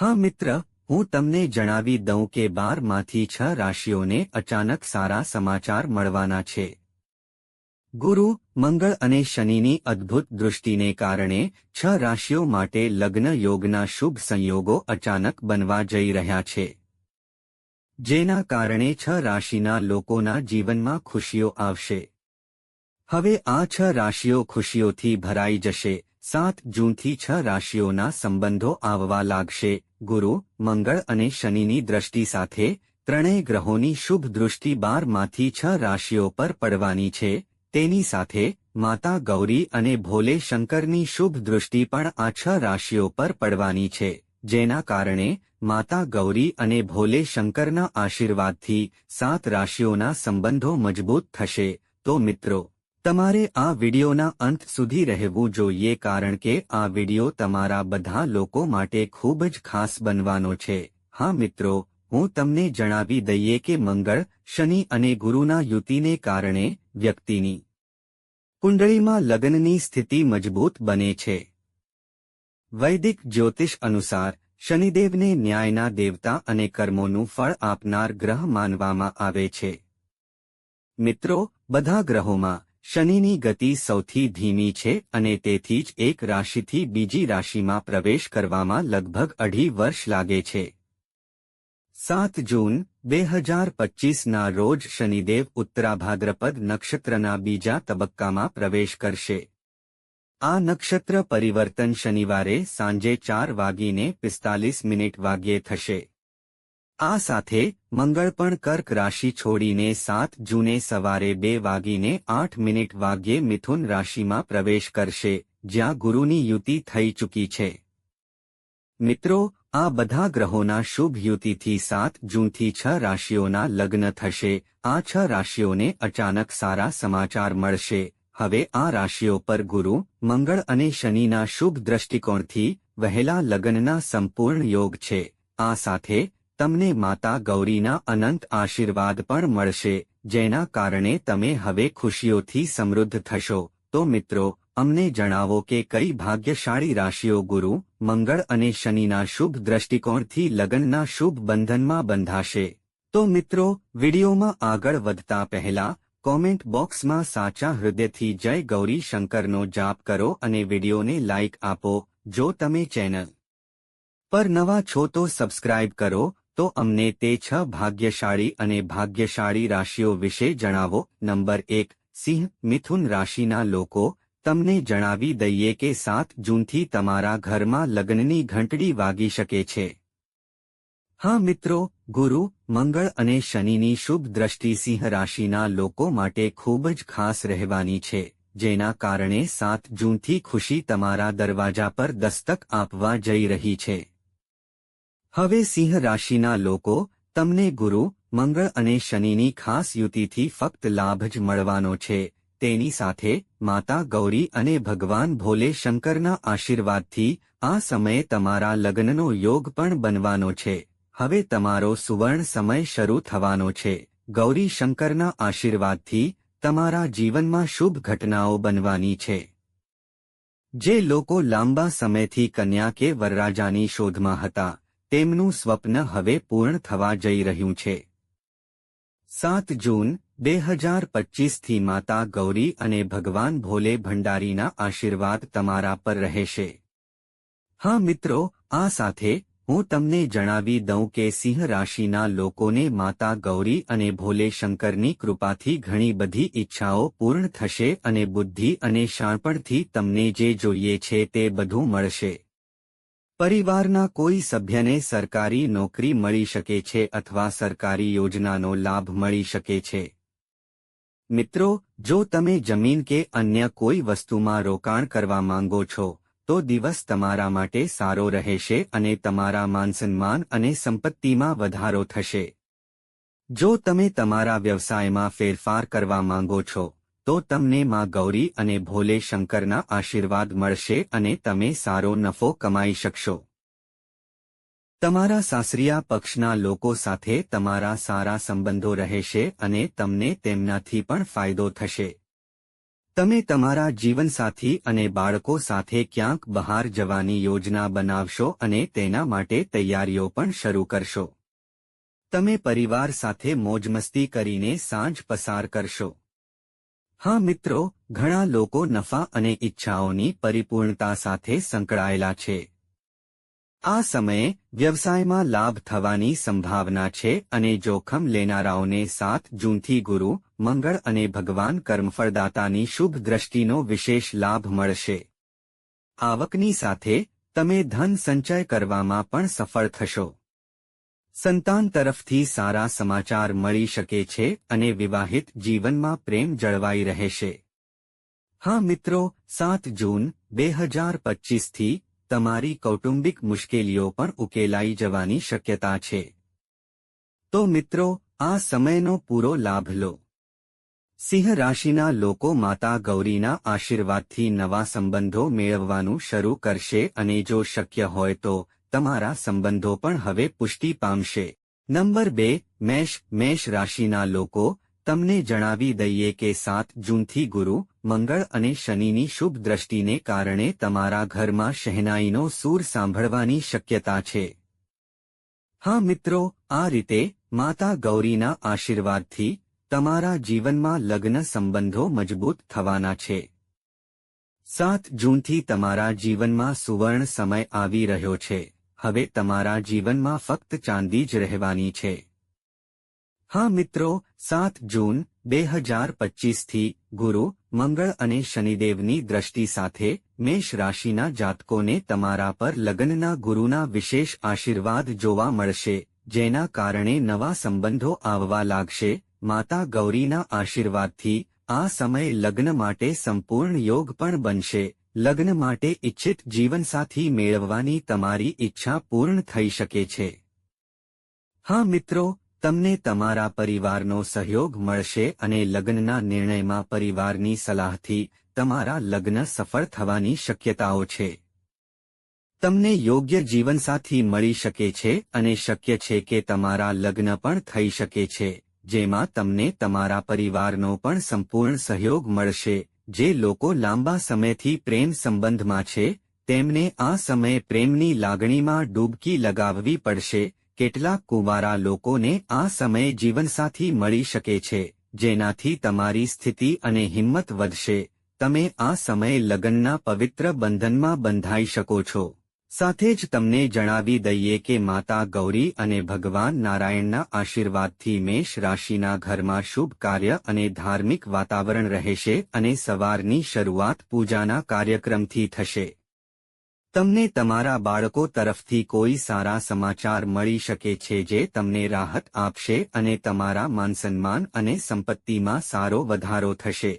હા મિત્ર, હું તમને જણાવી દઉં કે બારમાંથી છ રાશિઓને અચાનક સારા સમાચાર મળવાના છે. ગુરુ, મંગળ અને શનિની અદ્ભુત દૃષ્ટિને કારણે છ રાશિઓ માટે લગ્ન યોગના શુભ સંયોગો અચાનક બનવા જઈ રહ્યા છે. જેના કારણે છ રાશિના લોકોના જીવનમાં ખુશીઓ આવશે. હવે આ છ રાશિઓ ખુશીઓથી ભરાઈ જશે. સાત જૂનથી છ રાશિઓના સંબંધો આવવા લાગશે. ગુરુ, મંગળ અને શનિની દ્રષ્ટિ સાથે ત્રણેય ગ્રહોની શુભ દૃષ્ટિ બારમાંથી છ રાશિઓ પર પડવાની છે. તેની સાથે માતા ગૌરી અને ભોલે શંકરની શુભ દૃષ્ટિ પણ આ છ રાશિઓ પર પડવાની છે. જેના કારણે માતા ગૌરી અને ભોલે શંકરના આશીર્વાદથી સાત રાશિઓના સંબંધો મજબૂત થશે. તો મિત્રો તમારે આ વિડિયોના અંત સુધી રહેવું જોઈએ કારણ કે આ વિડિયો તમારા બધા લોકો માટે ખૂબ જ ખાસ બનવાનો છે. હા મિત્રો, હું તમને જણાવી દઈએ કે મંગળ, શનિ અને ગુરુના યુતિને કારણે વ્યક્તિની કુંડળીમાં લગ્નની સ્થિતિ મજબૂત બને છે. વૈદિક જ્યોતિષ અનુસાર, શનિદેવને ન્યાયના દેવતા અને કર્મોનું ફળ આપનાર ગ્રહ માનવામાં આવે છે. મિત્રો, બધા ગ્રહોમાં શનિની ગતિ સૌથી ધીમી છે અને તેથી જ એક રાશિથી બીજી રાશિમાં પ્રવેશ કરવામાં લગભગ અઢી વર્ષ લાગે છે. સાત જૂન, બે હજાર પચ્ચીસના રોજ શનિદેવ ઉત્તરાભાદ્રપદ નક્ષત્રના બીજા તબક્કામાં પ્રવેશ કરશે. આ નક્ષત્ર પરિવર્તન શનિવારે સાંજે ચાર વાગીને પિસ્તાલીસ મિનિટ વાગ્યે થશે. આ સાથે મંગળ પણ કર્ક રાશિ છોડીને સાત જૂને સવારે બે વાગીને આઠ મિનિટ વાગ્યે મિથુન રાશિમાં પ્રવેશ કરશે, જ્યાં ગુરુની યુતિ થઈ ચૂકી છે. મિત્રો, આ બધા ગ્રહોના શુભ યુતિથી સાત જૂનથી છ રાશિઓના લગ્ન થશે, આ છ રાશિઓને અચાનક સારા સમાચાર મળશે. હવે આ રાશિઓ પર ગુરુ, મંગળ અને શનિના શુભ દ્રષ્ટિકોણથી વહેલા લગ્નના સંપૂર્ણ યોગ છે. આ સાથે તમને માતા ગૌરીના અનંત આશીર્વાદ પણ મળશે, જેના કારણે તમે હવે ખુશીઓથી સમૃદ્ધ થશો. તો મિત્રો, અમને જણાવો કે કઈ ભાગ્યશાળી રાશિઓ ગુરુ, મંગળ અને શનિના શુભ દ્રષ્ટિકોણથી લગ્નના શુભ બંધનમાં બંધાશે. તો મિત્રો, વિડીયોમાં આગળ વધતા પહેલા, કોમેન્ટ બોક્સમાં સાચા હૃદયથી જય ગૌરી શંકરનો જાપ કરો અને વિડીયોને લાઇક આપો, જો તમે ચેનલ પર નવા છો તો સબસ્ક્રાઇબ કરો તો અમને તે છ ભાગ્યશાળી અને ભાગ્યશાળી રાશિઓ વિશે જણાવો. નંબર એક, સિંહ, મિથુન રાશિના લોકો, તમને જણાવી દઈએ કે સાત જૂનથી તમારા ઘરમાં લગ્નની ઘંટડી વાગી શકે છે. હા મિત્રો, ગુરુ, મંગળ અને શનિની શુભ દ્રષ્ટિ સિંહ રાશિના લોકો માટે ખૂબ જ ખાસ રહેવાની છે, જેના કારણે સાત જૂનથી ખુશી તમારા દરવાજા પર દસ્તક આપવા જઈ રહી છે. હવે સિંહ રાશિના લોકો, તમને ગુરુ, મંગળ અને શનિની ખાસ યુતિથી ફક્ત લાભ જ મળવાનો છે. તેની સાથે માતા ગૌરી અને ભગવાન ભોલે શંકરના આશીર્વાદથી આ સમયે તમારા લગ્નનો યોગ પણ બનવાનો છે. હવે તમારો સુવર્ણ સમય શરૂ થવાનો છે. ગૌરી શંકરના આશીર્વાદથી તમારા જીવનમાં શુભ ઘટનાઓ બનવાની છે. જે લોકો લાંબા સમયથી કન્યા કે વરરાજાની શોધમાં હતા તેમનું સ્વપ્ન હવે પૂર્ણ થવા જઈ રહ્યું છે. સાત જૂન, બે હજાર પચ્ચીસથી માતા ગૌરી અને ભગવાન ભોલે ભંડારીના આશીર્વાદ તમારા પર રહેશે. હા મિત્રો, આ સાથે હું તમને જણાવી દઉં કે સિંહ રાશિના લોકોને માતા ગૌરી અને ભોલે શંકરની કૃપાથી ઘણી બધી ઈચ્છાઓ પૂર્ણ થશે અને બુદ્ધિ અને શાણપણથી તમને જે જોઈએ છે તે બધું મળશે. પરિવારના કોઈ સભ્યને સરકારી નોકરી મળી શકે છે અથવા સરકારી યોજનાનો લાભ મળી શકે છે. મિત્રો, જો તમે જમીન કે અન્ય કોઈ વસ્તુમાં રોકાણ કરવા માંગો છો, તો દિવસ તમારા માટે સારો રહેશે અને તમારા માનસન્માન અને સંપત્તિમાં વધારો થશે. જો તમે તમારા વ્યવસાયમાં ફેરફાર કરવા માંગો છો તો તમને માં ગૌરી અને ભોલે શંકરના આશીર્વાદ મળશે અને તમે સારો નફો કમાઈ શકશો. તમારા સાસરિયા પક્ષના લોકો સાથે તમારા સારા સંબંધો રહેશે અને તમને તેમનાથી પણ ફાયદો થશે. તમે તમારા જીવનસાથી અને બાળકો સાથે ક્યાંક બહાર જવાની યોજના બનાવશો અને તેના માટે તૈયારીઓ પણ શરૂ કરશો. તમે પરિવાર સાથે મોજમસ્તી કરીને સાંજ પસાર કરશો. હા મિત્રો, ઘણા લોકો નફા અને ઈચ્છાઓની પરિપૂર્ણતા સાથે સંકળાયેલા છે. આ સમયે વ્યવસાયમાં લાભ થવાની સંભાવના છે અને જોખમ લેનારાઓને સાત જૂનથી ગુરુ, મંગળ અને ભગવાન કર્મફળદાતાની શુભ દ્રષ્ટિનો વિશેષ લાભ મળશે. આવકની સાથે, તમે ધન સંચય કરવામાં પણ સફળ થશો. સંતાન તરફથી સારા સમાચાર મળી શકે છે અને વિવાહિત જીવનમાં પ્રેમ જળવાઈ રહેશે. હા મિત્રો, સાત જૂન, બે હજાર પચીસથી તમારી કૌટુંબિક મુશ્કેલીઓ પણ ઉકેલાઈ જવાની શક્યતા છે. તો મિત્રો, આ સમયનો પૂરો લાભ લો. સિંહ રાશિના લોકો માતા ગૌરીના આશીર્વાદથી નવા સંબંધો મેળવવાનું શરૂ કરશે અને જો શક્ય હોય તો તમારા સંબંધો પણ હવે પુષ્ટિ પામશે. નંબર બે, મેષ મેષ રાશિના લોકો, તમને જણાવી દઈએ કે સાત જૂનથી ગુરુ, મંગળ અને શનિની શુભ દ્રષ્ટિને કારણે તમારા ઘરમાં શહેનાઈનો સૂર સાંભળવાની શક્યતા છે. હા મિત્રો, આ રીતે માતા ગૌરીના આશીર્વાદથી તમારા જીવનમાં લગ્ન સંબંધો મજબૂત થવાના છે. સાત જૂનથી તમારા જીવનમાં સુવર્ણ સમય આવી રહ્યો છે. હવે તમારા જીવનમાં ફક્ત ચાંદી જ રહેવાની છે. હા મિત્રો, સાત જૂન, બે હજાર પચીસથી ગુરુ, મંગળ અને શનિદેવની દ્રષ્ટિ સાથે મેષ રાશિના જાતકોને તમારા પર લગ્નના ગુરુના વિશેષ આશીર્વાદ જોવા મળશે, જેના કારણે નવા સંબંધો આવવા લાગશે. માતા ગૌરીના આશીર્વાદથી આ સમય લગ્ન માટે સંપૂર્ણ યોગ પણ બનશે. લગ્ન માટે ઇચ્છિત જીવનસાથી મેળવવાની તમારી ઈચ્છા પૂર્ણ થઈ શકે છે. હા મિત્રો, તમને તમારા પરિવારનો સહયોગ મળશે અને લગ્નના નિર્ણયમાં પરિવારની સલાહથી તમારા લગ્ન સફળ થવાની શક્યતાઓ છે. તમને યોગ્ય જીવનસાથી મળી શકે છે અને શક્ય છે કે તમારા લગ્ન પણ થઈ શકે છે, જેમાં તમને તમારા પરિવારનો પણ સંપૂર્ણ સહયોગ મળશે જે લોકો લાંબા સમયથી પ્રેમ સંબંધમાં છે, તેમને આ સમયે પ્રેમની લાગણીમાં ડૂબકી લગાવવી પડશે. કેટલાક કુંવારા લોકોને આ સમયે જીવનસાથી મળી શકે છે, જેનાથી તમારી સ્થિતિ અને હિંમત વધશે. તમે આ સમયે લગ્નના પવિત્ર બંધનમાં બંધાઈ શકો છો. સાથે જ તમને જણાવી દઈએ કે માતા ગૌરી અને ભગવાન નારાયણના આશીર્વાદથી મેષ રાશિના ઘરમાં શુભ કાર્ય અને ધાર્મિક વાતાવરણ રહેશે અને સવારની શરૂઆત પૂજાના કાર્યક્રમથી થશે. તમને તમારા બાળકો તરફથી કોઈ સારા સમાચાર મળી શકે છે જે તમને રાહત આપશે અને તમારા માનસન્માન અને સંપત્તિમાં સારો વધારો થશે.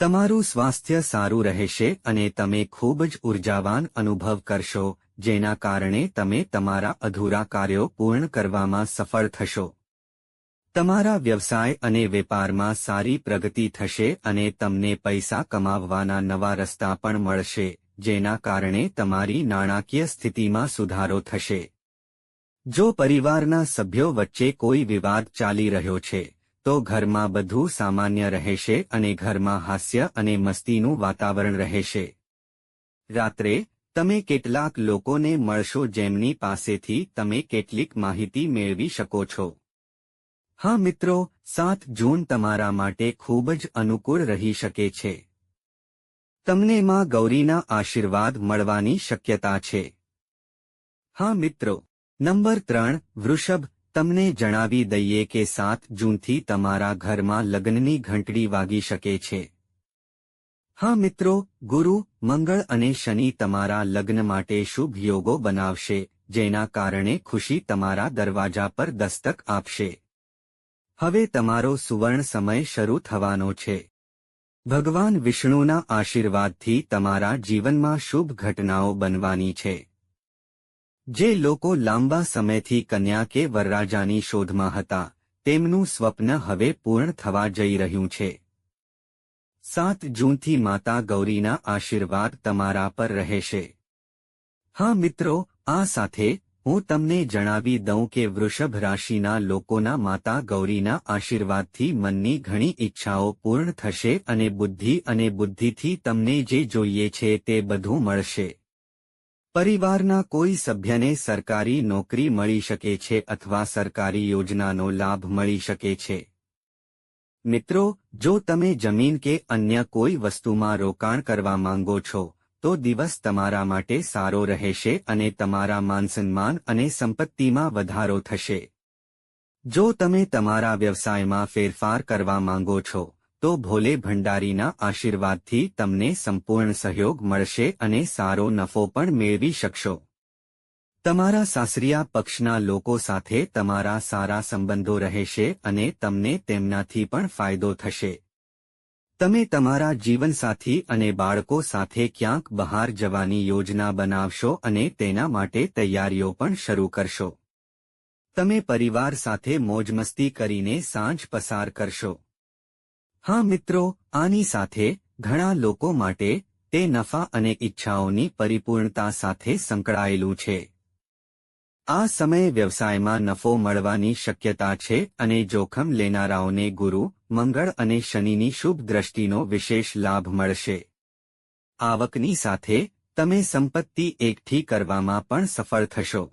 તમારું સ્વાસ્થ્ય સારું રહેશે અને તમે ખૂબ જ ઉર્જાવાન અનુભવ કરશો, જેના કારણે તમે તમારા અધૂરા કાર્યો પૂર્ણ કરવામાં સફળ થશો. તમારા વ્યવસાય અને વેપારમાં સારી પ્રગતિ થશે અને તમને પૈસા કમાવવાના નવા રસ્તા પણ મળશે, જેના કારણે તમારી નાણાકીય સ્થિતિમાં સુધારો થશે. જો પરિવારના સભ્યો વચ્ચે કોઈ વિવાદ ચાલી રહ્યો છે તો ઘરમાં બધું સામાન્ય રહેશે અને ઘરમાં હાસ્ય અને મસ્તીનું વાતાવરણ રહેશે. રાત્રે, તમે કેટલાક લોકોને મળશો જેમની પાસેથી તમે કેટલીક માહિતી મેળવી શકો છો. હા મિત્રો, સાત જૂન તમારા માટે ખૂબ જ અનુકૂળ રહી શકે છે. તમને માં ગૌરીના આશીર્વાદ મળવાની શક્યતા છે. હા મિત્રો, નંબર ત્રણ, વૃષભ તમને જણાવી દઈએ કે સાત જૂનથી તમારા ઘરમાં લગ્નની ઘંટડી વાગી શકે છે. હા મિત્રો, ગુરુ, મંગળ અને શનિ તમારા લગ્ન માટે શુભ યોગો બનાવશે, જેના કારણે ખુશી તમારા દરવાજા પર દસ્તક આપશે. હવે તમારો સુવર્ણ સમય શરૂ થવાનો છે. ભગવાન વિષ્ણુના આશીર્વાદથી તમારા જીવનમાં શુભ ઘટનાઓ બનવાની છે. જે લોકો લાંબા સમયથી કન્યા કે વરરાજાની શોધમાં હતા, તેમનું સ્વપ્ન હવે પૂર્ણ થવા જઈ રહ્યું છે. સાત જૂનથી માતા ગૌરીના આશીર્વાદ તમારા પર રહેશે. હા મિત્રો, આ સાથે હું તમને જણાવી દઉં કે વૃષભ રાશિના લોકોના માતા ગૌરીના આશીર્વાદથી મનની ઘણી ઈચ્છાઓ પૂર્ણ થશે અને બુદ્ધિ અને બુદ્ધિથી તમને જે જોઈએ છે તે બધું મળશે. પરિવારના કોઈ સભ્યને સરકારી નોકરી મળી શકે છે અથવા સરકારી યોજનાનો લાભ મળી શકે છે. મિત્રો, જો તમે જમીન કે અન્ય કોઈ વસ્તુમાં રોકાણ કરવા માંગો છો, તો દિવસ તમારા માટે સારો રહેશે અને તમારા માનસન્માન અને સંપત્તિમાં વધારો થશે. જો તમે તમારા વ્યવસાયમાં ફેરફાર કરવા માંગો છો તો ભોલે ભંડારીના આશીર્વાદથી તમને સંપૂર્ણ સહયોગ મળશે અને સારો નફો પણ મેળવી શકશો. તમારા સાસરિયા પક્ષના લોકો સાથે તમારા સારા સંબંધો રહેશે અને તમને તેમનાથી પણ ફાયદો થશે. તમે તમારા જીવનસાથી અને બાળકો સાથે ક્યાંક બહાર જવાની યોજના બનાવશો અને તેના માટે તૈયારીઓ પણ શરૂ કરશો. તમે પરિવાર સાથે મોજમસ્તી કરીને સાંજ પસાર કરશો. હા મિત્રો, આની સાથે ઘણા લોકો માટે તે નફા અને ઈચ્છાઓની પરિપૂર્ણતા સાથે સંકળાયેલું છે. આ સમયે વ્યવસાયમાં નફો મળવાની શક્યતા છે અને જોખમ લેનારાઓને ગુરુ, મંગળ અને શનિની શુભ દ્રષ્ટિનો વિશેષ લાભ મળશે. આવકની સાથે તમે સંપત્તિ એકઠી કરવામાં પણ સફળ થશો.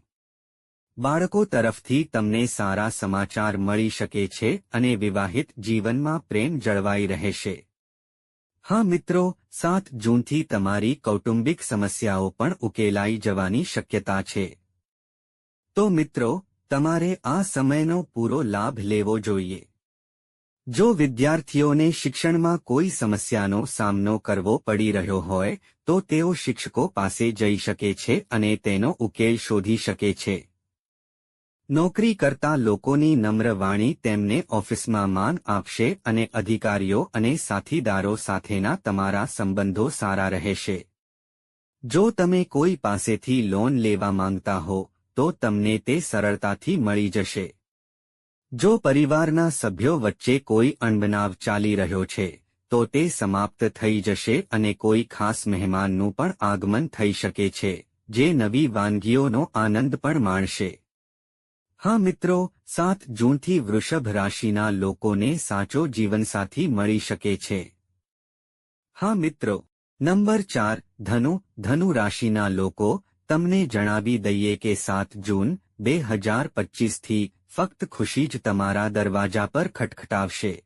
બાળકો તરફથી તમને સારા સમાચાર મળી શકે છે અને વિવાહિત જીવનમાં પ્રેમ જળવાઈ રહેશે. હા મિત્રો, સાત જૂનથી તમારી કૌટુંબિક સમસ્યાઓ પણ ઉકેલાઈ જવાની શક્યતા છે. તો મિત્રો, તમારે આ સમયનો પૂરો લાભ લેવો જોઈએ. જો વિદ્યાર્થીઓને શિક્ષણમાં કોઈ સમસ્યાનો સામનો કરવો પડી રહ્યો હોય, તો તેઓ શિક્ષકો પાસે જઈ શકે છે અને તેનો ઉકેલ શોધી શકે છે. નોકરી કરતા લોકોની નમ્ર વાણી તેમને ઓફિસમાં માન આપશે અને અધિકારીઓ અને સાથીદારો સાથેના તમારા સંબંધો સારા રહેશે. જો તમે કોઈ પાસેથી લોન લેવા માંગતા હો, તો તમને તે સરળતાથી મળી જશે. જો પરિવારના સભ્યો વચ્ચે કોઈ અણબનાવ ચાલી રહ્યો છે, તો તે સમાપ્ત થઈ જશે અને કોઈ ખાસ મહેમાનનું પણ આગમન થઈ શકે છે, જે નવી વાનગીઓનો આનંદ પણ માણશે. હા મિત્રો, સાત જૂનથી વૃષભ રાશિના લોકોને સાચો જીવનસાથી મળી શકે છે. હા મિત્રો, નંબર ચાર, ધનુ ધનુ રાશિના લોકો, તમને જણાવી દઈએ કે સાત જૂન, બે હજાર પચીસથી ફક્ત ખુશી જ તમારા દરવાજા પર ખટખટાવશે.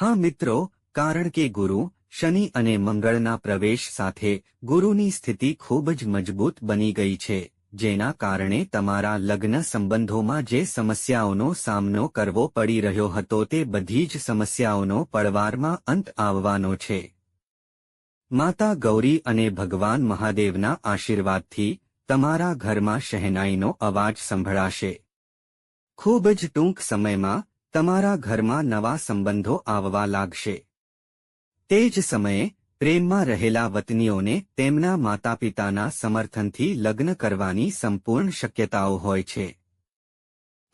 હા મિત્રો, કારણ કે ગુરુ, શનિ અને મંગળના પ્રવેશ સાથે ગુરુની સ્થિતિ ખૂબ જ મજબૂત બની ગઈ છે. જેના કારણે તમારા લગ્ન સંબંધોમાં જે સમસ્યાઓનો સામનો કરવો પડી રહ્યો હતો તે બધી જ સમસ્યાઓનો પડવારમાં અંત આવવાનો છે. માતા ગૌરી અને ભગવાન મહાદેવના આશીર્વાદથી તમારા ઘરમાં શહેનાઈનો અવાજ સંભળાશે. ખૂબ જ ટૂંક સમયમાં તમારા ઘરમાં નવા સંબંધો આવવા લાગશે. તે જ સમયે પ્રેમમાં રહેલા વતનીઓને તેમના માતાપિતાના સમર્થનથી લગ્ન કરવાની સંપૂર્ણ શક્યતાઓ હોય છે.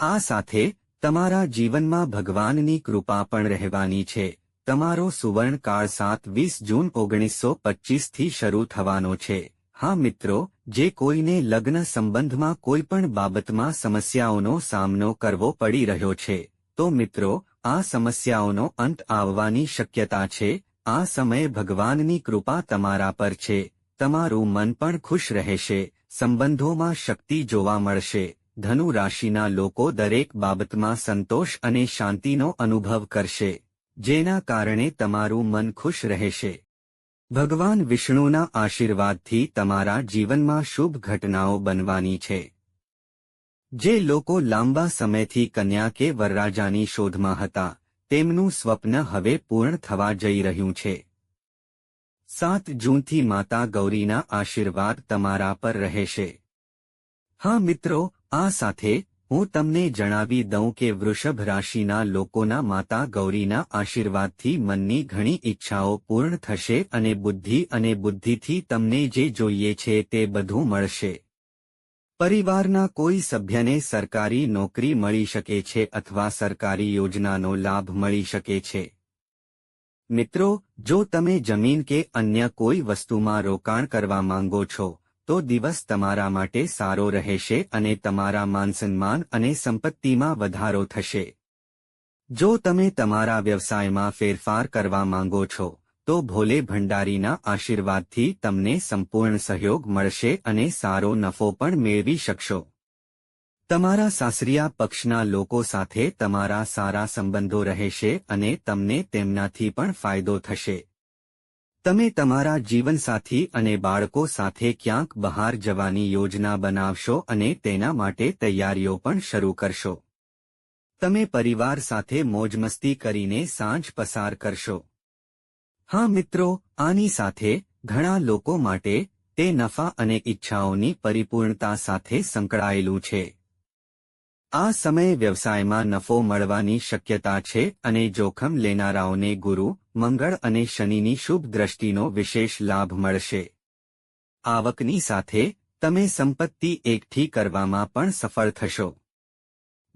આ સાથે, તમારા જીવનમાં ભગવાનની કૃપા પણ રહેવાની છે. તમારો સુવર્ણકાળ સાત વીસ જૂન ઓગણીસો પચ્ચીસથી શરૂ થવાનો છે. હા મિત્રો, જે કોઈને લગ્ન સંબંધમાં કોઈ પણ બાબતમાં સમસ્યાઓનો સામનો કરવો પડી રહ્યો છે, તો મિત્રો, આ સમસ્યાઓનો અંત આવવાની શક્યતા છે આ સમયે ભગવાનની કૃપા તમારા પર છે. તમારું મન પણ ખુશ રહેશે. સંબંધોમાં શક્તિ જોવા મળશે. ધનુ રાશિના લોકો દરેક બાબતમાં સંતોષ અને શાંતિનો અનુભવ કરશે. જેના કારણે તમારું મન ખુશ રહેશે. ભગવાન વિષ્ણુના આશીર્વાદથી તમારા જીવનમાં શુભ ઘટનાઓ બનવાની છે. જે લોકો લાંબા સમયથી કન્યા કે વરરાજાની શોધમાં હતા. તેમનું સ્વપ્ન હવે પૂર્ણ થવા જઈ રહ્યું છે. સાત જૂનથી માતા ગૌરીના આશીર્વાદ તમારા પર રહેશે. હા મિત્રો, આ સાથે હું તમને જણાવી દઉં કે વૃષભ રાશિના લોકોના માતા ગૌરીના આશીર્વાદથી મનની ઘણી ઈચ્છાઓ પૂર્ણ થશે અને બુદ્ધિ અને બુદ્ધિથી તમને જે જોઈએ છે તે બધું મળશે. પરિવારના કોઈ સભ્યને સરકારી નોકરી મળી શકે છે અથવા સરકારી યોજનાનો લાભ મળી શકે છે. મિત્રો, જો તમે જમીન કે અન્ય કોઈ વસ્તુમાં રોકાણ કરવા માંગો છો, તો દિવસ તમારા માટે સારો રહેશે અને તમારા માનસન્માન અને સંપત્તિમાં વધારો થશે. જો તમે તમારા વ્યવસાયમાં ફેરફાર કરવા માંગો છો તો ભોલે ભંડારીના આશીર્વાદથી તમને સંપૂર્ણ સહયોગ મળશે અને સારો નફો પણ મેળવી શકશો. તમારા સાસરિયા પક્ષના લોકો સાથે તમારા સારા સંબંધો રહેશે અને તમને તેમનાથી પણ ફાયદો થશે. તમે તમારા જીવનસાથી અને બાળકો સાથે ક્યાંક બહાર જવાની યોજના બનાવશો અને તેના માટે તૈયારીઓ પણ શરૂ કરશો. તમે પરિવાર સાથે મોજમસ્તી કરીને સાંજ પસાર કરશો. હા મિત્રો, આની સાથે ઘણા લોકો માટે તે નફા અને ઈચ્છાઓની પરિપૂર્ણતા સાથે સંકળાયેલું છે. આ સમયે વ્યવસાયમાં નફો મળવાની શક્યતા છે અને જોખમ લેનારાઓને ગુરુ, મંગળ અને શનિની શુભ દ્રષ્ટિનો વિશેષ લાભ મળશે. આવકની સાથે તમે સંપત્તિ એકઠી કરવામાં પણ સફળ થશો.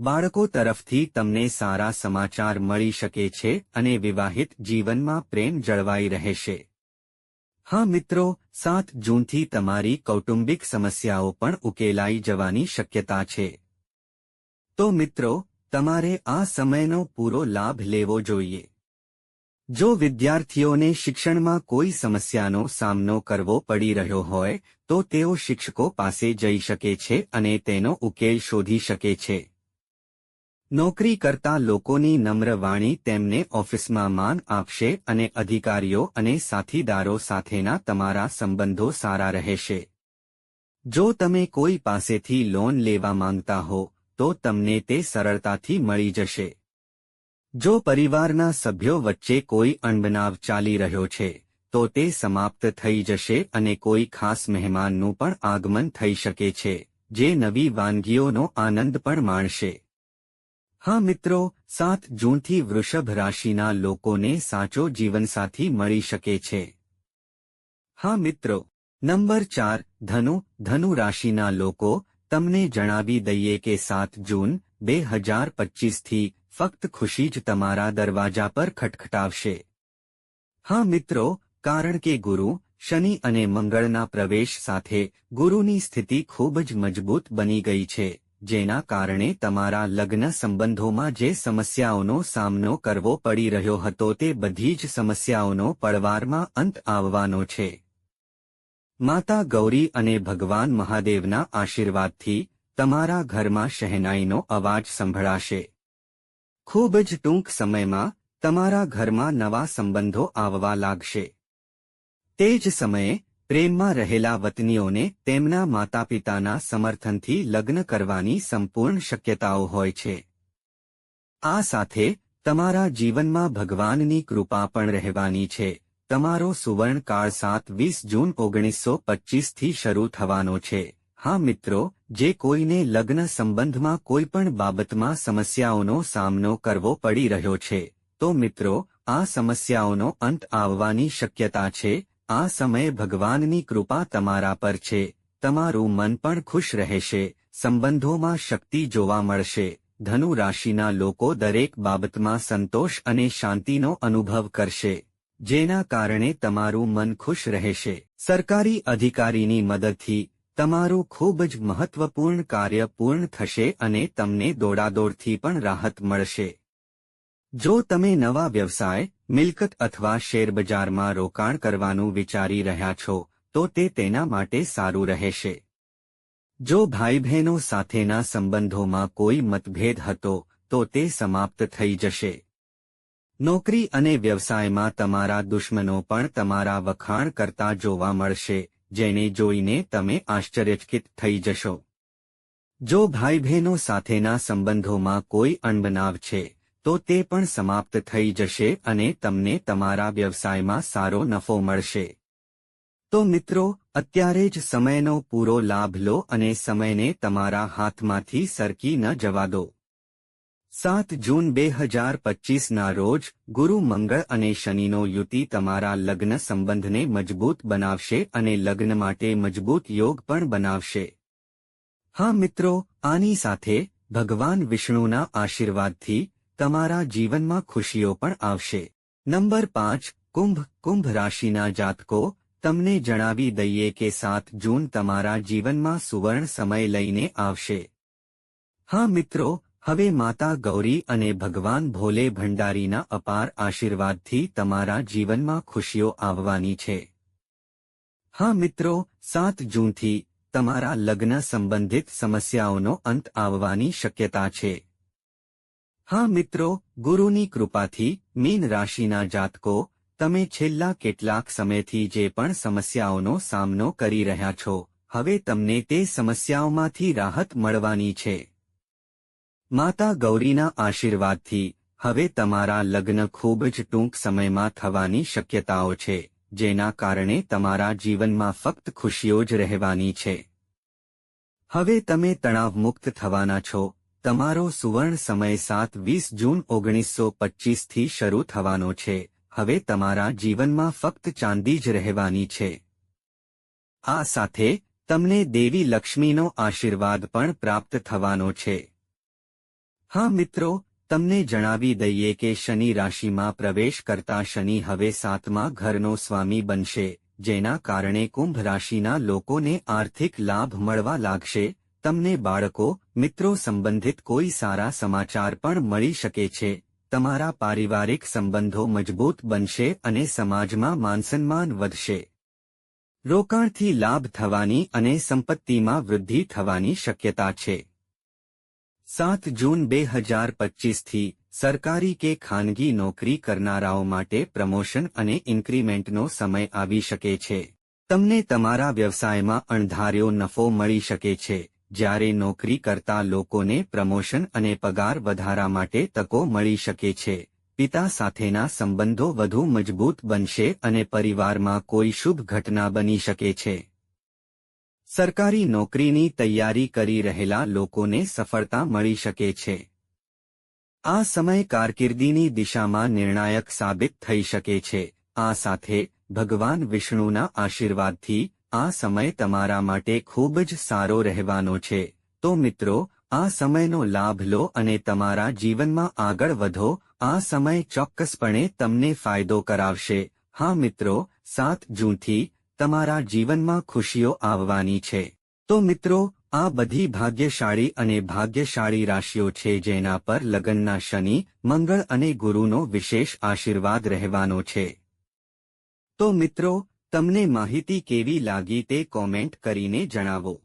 બાળકો તરફથી તમને સારા સમાચાર મળી શકે છે અને વિવાહિત જીવનમાં પ્રેમ જળવાઈ રહેશે. હા મિત્રો, સાત જૂનથી તમારી કૌટુંબિક સમસ્યાઓ પણ ઉકેલાઈ જવાની શક્યતા છે. તો મિત્રો, તમારે આ સમયનો પૂરો લાભ લેવો જોઈએ. જો વિદ્યાર્થીઓને શિક્ષણમાં કોઈ સમસ્યાનો સામનો કરવો પડી રહ્યો હોય, તો તેઓ શિક્ષકો પાસે જઈ શકે છે અને તેનો ઉકેલ શોધી શકે છે. નોકરી કરતા લોકોની નમ્ર વાણી તેમને ઓફિસમાં માન આપશે અને અધિકારીઓ અને સાથીદારો સાથેના તમારા સંબંધો સારા રહેશે. જો તમે કોઈ પાસેથી લોન લેવા માંગતા હો, તો તમને તે સરળતાથી મળી જશે. જો પરિવારના સભ્યો વચ્ચે કોઈ અણબનાવ ચાલી રહ્યો છે, તો તે સમાપ્ત થઈ જશે અને કોઈ ખાસ મહેમાનનું પણ આગમન થઈ શકે છે, જે નવી વાનગીઓનો આનંદ પણ માણશે. હા મિત્રો, સાત જૂનથી વૃષભ રાશિના લોકોને સાચો જીવનસાથી મળી શકે છે. હા મિત્રો, નંબર ચાર, ધનુ ધનુ રાશિના લોકો, તમને જણાવી દઈએ કે સાત જૂન, બે હજાર પચીસથી ફક્ત ખુશી જ તમારા દરવાજા પર ખટખટાવશે. હા મિત્રો, કારણ કે ગુરુ, શનિ અને મંગળના પ્રવેશ સાથે ગુરુની સ્થિતિ ખૂબ જ મજબૂત બની ગઈ છે. જેના કારણે તમારા લગ્ન સંબંધોમાં જે સમસ્યાઓનો સામનો કરવો પડી રહ્યો હતો તે બધી જ સમસ્યાઓનો પડવારમાં અંત આવવાનો છે. માતા ગૌરી અને ભગવાન મહાદેવના આશીર્વાદથી તમારા ઘરમાં શહેનાઈનો અવાજ સંભળાશે. ખૂબ જ ટૂંક સમયમાં તમારા ઘરમાં નવા સંબંધો આવવા લાગશે. તે જ સમયે પ્રેમમાં રહેલા વતનીઓને તેમના માતાપિતાના સમર્થનથી લગ્ન કરવાની સંપૂર્ણ શક્યતાઓ હોય છે. આ સાથે, તમારા જીવનમાં ભગવાનની કૃપા પણ રહેવાની છે. તમારો સુવર્ણકાળ સાત વીસ જૂન ઓગણીસો પચ્ચીસથી શરૂ થવાનો છે. હા મિત્રો, જે કોઈને લગ્ન સંબંધમાં કોઈપણ બાબતમાં સમસ્યાઓનો સામનો કરવો પડી રહ્યો છે, તો મિત્રો, આ સમસ્યાઓનો અંત આવવાની શક્યતા છે આ સમયે ભગવાનની કૃપા તમારા પર છે, તમારું મન પણ ખુશ રહેશે, સંબંધોમાં શક્તિ જોવા મળશે ધનુ રાશિના લોકો દરેક બાબતમાં સંતોષ અને શાંતિનો અનુભવ કરશે, જેના કારણે તમારું મન ખુશ રહેશે. સરકારી અધિકારીની મદદથી, તમારું ખૂબ જ મહત્વપૂર્ણ કાર્ય પૂર્ણ થશે અને તમને દોડાદોડથી પણ રાહત મળશે. જો તમે નવા વ્યવસાય મિલકત અથવા શેરબજારમાં રોકાણ કરવાનું વિચારી રહ્યા છો, તો તે તેના માટે સારું રહેશે. જો ભાઈ બહેનો સાથેના સંબંધોમાં કોઈ મતભેદ હતો, તો તે સમાપ્ત થઈ જશે. નોકરી અને વ્યવસાયમાં તમારા દુશ્મનો પણ તમારા વખાણ કરતા જોવા મળશે, જેને જોઈને તમે આશ્ચર્યચકિત થઈ જશો. જો ભાઈ બહેનો સાથેના સંબંધોમાં કોઈ અણબનાવ છે તો તે પણ સમાપ્ત થઈ જશે અને તમને તમારા વ્યવસાયમાં સારો નફો મળશે. તો મિત્રો, અત્યારે જ સમયનો પૂરો લાભ લો અને સમયને તમારા હાથમાંથી સરકી ન જવા દો. સાત જૂન બે હજાર પચીસના રોજ, ગુરુ મંગળ અને શનિનો યુતિ તમારા લગ્ન સંબંધને મજબૂત બનાવશે અને લગ્ન માટે મજબૂત યોગ પણ બનાવશે. હા મિત્રો, આની સાથે ભગવાન વિષ્ણુના આશીર્વાદથી તમારા જીવનમાં ખુશીઓ પણ આવશે. નંબર પાંચ, કુંભ કુંભ રાશિના જાતકો, તમને જણાવી દઈએ કે સાત જૂન તમારા જીવનમાં સુવર્ણ સમય લઈને આવશે. હા મિત્રો, હવે માતા ગૌરી અને ભગવાન ભોલે ભંડારીના અપાર આશીર્વાદથી તમારા જીવનમાં ખુશીઓ આવવાની છે. હા મિત્રો, સાત જૂનથી તમારા લગ્ન સંબંધિત સમસ્યાઓનો અંત આવવાની શક્યતા છે. હા મિત્રો, ગુરુની કૃપાથી મીન રાશિના જાતકો, તમે છેલ્લા કેટલાક સમયથી જે પણ સમસ્યાઓનો સામનો કરી રહ્યા છો, હવે તમને તે સમસ્યાઓમાંથી રાહત મળવાની છે. માતા ગૌરીના આશીર્વાદથી, હવે તમારા લગ્ન ખૂબ જ ટૂંક સમયમાં થવાની શક્યતાઓ છે, જેના કારણે તમારા જીવનમાં ફક્ત ખુશીઓ જ રહેવાની છે. હવે તમે તણાવમુક્ત થવાના છો તમારો સુવર્ણ સમય સાત વીસ જૂન ઓગણીસો પચ્ચીસથી શરૂ થવાનો છે. હવે તમારા જીવનમાં ફક્ત ચાંદી જ રહેવાની છે. આ સાથે તમને દેવી લક્ષ્મીનો આશીર્વાદ પણ પ્રાપ્ત થવાનો છે. હા મિત્રો, તમને જણાવી દઈએ કે શનિ રાશિમાં પ્રવેશ કરતા શનિ હવે સાતમા ઘરનો સ્વામી બનશે, જેના કારણે કુંભ રાશિના લોકોને આર્થિક લાભ મળવા લાગશે તમને બાળકો, મિત્રો સંબંધિત કોઈ સારા સમાચાર પણ મળી શકે છે. તમારા પારિવારિક સંબંધો મજબૂત બનશે અને સમાજમાં માનસન્માન વધશે. રોકાણથી લાભ થવાની અને સંપત્તિમાં વૃદ્ધિ થવાની શક્યતા છે. સાત જૂન બે હજાર પચીસથી, સરકારી કે ખાનગી નોકરી કરનારાઓ માટે પ્રમોશન અને ઇન્ક્રીમેન્ટનો સમય આવી શકે છે. તમને તમારા વ્યવસાયમાં અણધાર્યો નફો મળી શકે છે. જ્યારે નોકરી કરતા લોકોને પ્રમોશન અને પગાર વધારા માટે તકો મળી શકે છે. પિતા સાથેના સંબંધો વધુ મજબૂત બનશે અને પરિવારમાં કોઈ શુભ ઘટના બની શકે છે. સરકારી નોકરીની તૈયારી કરી રહેલા લોકોને સફળતા મળી શકે છે. આ સમય કારકિર્દીની દિશામાં નિર્ણાયક સાબિત થઈ શકે છે. આ સાથે ભગવાન વિષ્ણુના આશીર્વાદથી આ સમય તમારા માટે ખૂબ જ સારો રહેવાનો છે. તો મિત્રો, આ સમયનો લાભ લો અને તમારા જીવનમાં આગળ વધો. આ સમય ચોક્કસપણે તમને ફાયદો કરાવશે. હા મિત્રો, સાત જૂનથી તમારા જીવનમાં ખુશીઓ આવવાની છે. તો મિત્રો, આ બધી ભાગ્યશાળી અને ભાગ્યશાળી રાશિઓ છે જેના પર લગ્નના શનિ, મંગળ અને ગુરુનો વિશેષ આશીર્વાદ રહેવાનો છે. તો મિત્રો તમને માહિતી કેવી લાગી તે કોમેન્ટ કરીને જણાવો.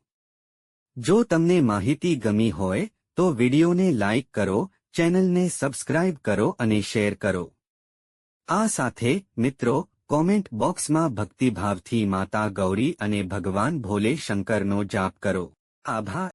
જો તમને માહિતી ગમી હોય, તો વિડિયોને લાઇક કરો, ચેનલને સબસ્ક્રાઇબ કરો અને શેર કરો. આ સાથે, મિત્રો, કોમેન્ટ બોક્સમાં ભક્તિભાવથી માતા ગૌરી અને ભગવાન ભોલે શંકરનો જાપ કરો. આભાર.